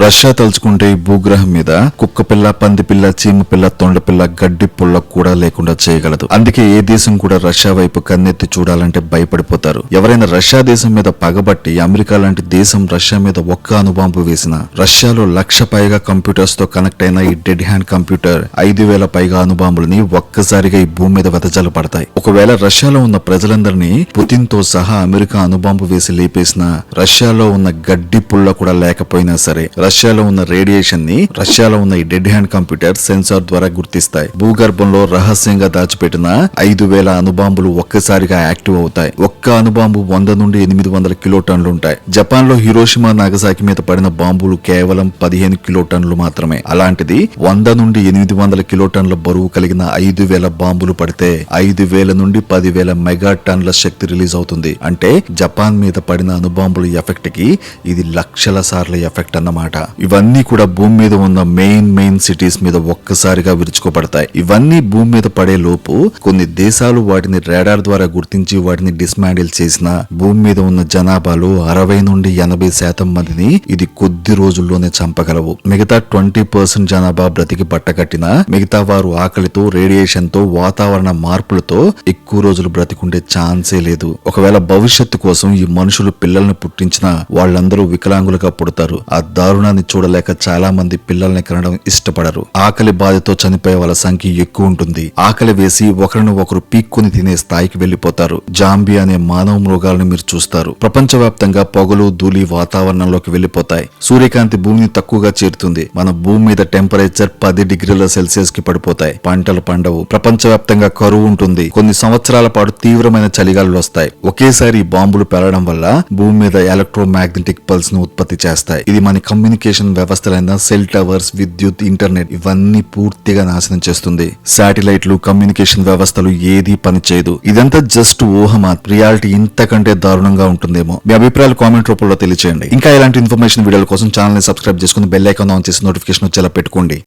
Russia తలుచుకుంటే ఈ భూగ్రహం మీద కుక్క పిల్ల పంది పిల్ల గడ్డి పుల్ల కూడా లేకుండా చేయగలదు. అందుకే ఏ దేశం కూడా రష్యా వైపు కన్నెత్తి చూడాలంటే భయపడిపోతారు. ఎవరైనా రష్యా దేశం మీద పగబట్టి అమెరికా లాంటి దేశం రష్యా మీద ఒక్క అనుబాంబు వేసిన రష్యాలో లక్ష పైగా కంప్యూటర్స్తో కనెక్ట్ అయిన ఈ డెడ్ హ్యాండ్ కంప్యూటర్ ఐదు వేల పైగా అనుబాంబులని ఒక్కసారిగా ఈ భూమి మీద వెదజల పడతాయి. ఒకవేళ రష్యాలో ఉన్న ప్రజలందరినీ పుతిన్తో సహా అమెరికా అనుబాంబు వేసి లేపేసిన రష్యాలో ఉన్న గడ్డి పుల్ల కూడా లేకపోయినా సరే రష్యాలో ఉన్న రేడియేషన్ని రష్యాలో ఉన్న ఈ డెడ్ హ్యాండ్ కంప్యూటర్ సెన్సార్ ద్వారా గుర్తిస్తాయి. భూగర్భంలో రహస్యంగా దాచిపెట్టిన ఐదు వేల అణుబాంబులు ఒక్కసారిగా యాక్టివ్ అవుతాయి. ఒక్క అణుబాంబు వంద నుండి ఎనిమిది వందల కిలో టన్నులు ఉంటాయి. జపాన్లో హిరోషిమా నాగసాకి మీద పడిన బాంబులు కేవలం పదిహేను కిలో టన్నులు మాత్రమే. అలాంటిది వంద నుండి ఎనిమిది వందల కిలో టన్నుల బరువు కలిగిన ఐదు వేల బాంబులు పడితే ఐదు వేల నుండి పదివేల మెగా టన్నుల శక్తి రిలీజ్ అవుతుంది. అంటే జపాన్ మీద పడిన అణుబాంబుల ఎఫెక్ట్కి ఇది లక్షల సార్ల ఎఫెక్ట్ అన్నమాట. ఇవన్నీ కూడా భూమి మీద ఉన్న మెయిన్ మెయిన్ సిటీస్ మీద ఒక్కసారిగా విరుచుకోబడతాయి ఇవన్నీ భూమి మీద పడే లోపు కొన్ని దేశాలు వాటిని రాడార్ ద్వారా గుర్తించి వాటిని డిస్మాండిల్ చేసిన భూమి మీద ఉన్న జనాభాలో అరవై నుండి ఎనభై శాతం మందిని ఇది కొద్ది రోజుల్లోనే చంపగలవు. మిగతా ట్వంటీ పర్సెంట్ జనాభా బ్రతికి బట్టకట్టిన మిగతా వారు ఆకలితో రేడియేషన్తో వాతావరణ మార్పులతో ఎక్కువ రోజులు బ్రతికుండే ఛాన్సే లేదు. ఒకవేళ భవిష్యత్తు కోసం ఈ మనుషులు పిల్లల్ని పుట్టించిన వాళ్ళందరూ వికలాంగులుగా పుడతారు. ఆ దారుణాన్ని చూడలేక చాలా మంది పిల్లల్ని కనడం ఇష్టపడరు. ఆకలి బాధతో చనిపోయే వాళ్ళ సంఖ్య ఎక్కువ ఉంటుంది. ఆకలి వేసి ఒకరిని ఒకరు పీక్కుని తినే స్థాయికి వెళ్ళిపోతారు జాంబీ అనే మానవ మృగాలను మీరు చూస్తారు. ప్రపంచవ్యాప్తంగా పొగలు ధూళి వాతావరణంలోకి వెళ్ళిపోతాయి సూర్యకాంతి భూమిని తక్కువగా చేరుతుంది. మన భూమి మీద టెంపరేచర్ పది డిగ్రీల సెల్సియస్కి పడిపోతాయి. పంటలు పండవు. ప్రపంచవ్యాప్తంగా కరువు ఉంటుంది. కొన్ని సంవత్సరాల పాటు తీవ్రమైన చలిగాలు వస్తాయి. ఒకేసారి బాంబులు పెరగడం వల్ల భూమి మీద ఎలక్ట్రో మ్యాగ్నెటిక్ పల్స్ను ఉత్పత్తి చేస్తాయి. ఇది మన కమ్యూనికేషన్ వ్యవస్థలైన సెల్ టవర్స్ విద్యుత్ ఇంటర్నెట్ ఇవన్నీ పూర్తిగా నాశనం చేస్తుంది. శాటిలైట్లు కమ్యూనికేషన్ వ్యవస్థలు ఏది పనిచేయదు. ఇదంతా జస్ట్ ఊహ మాత్రం. రియాలిటీ ఇంతకంటే దారుణంగా ఉంటుందేమో. మీ అభిప్రాయాలు కామెంట్ రూపంలో తెలియచేయండి. ఇంకా ఇలాంటి ఇన్ఫర్మేషన్ వీడియోల కోసం ఛానల్ని సబ్స్క్రైబ్ చేసుకుని బెల్ ఐకాన్ ఆన్ చేసి నోటిఫికేషన్ వచ్చేలా పెట్టుకోండి.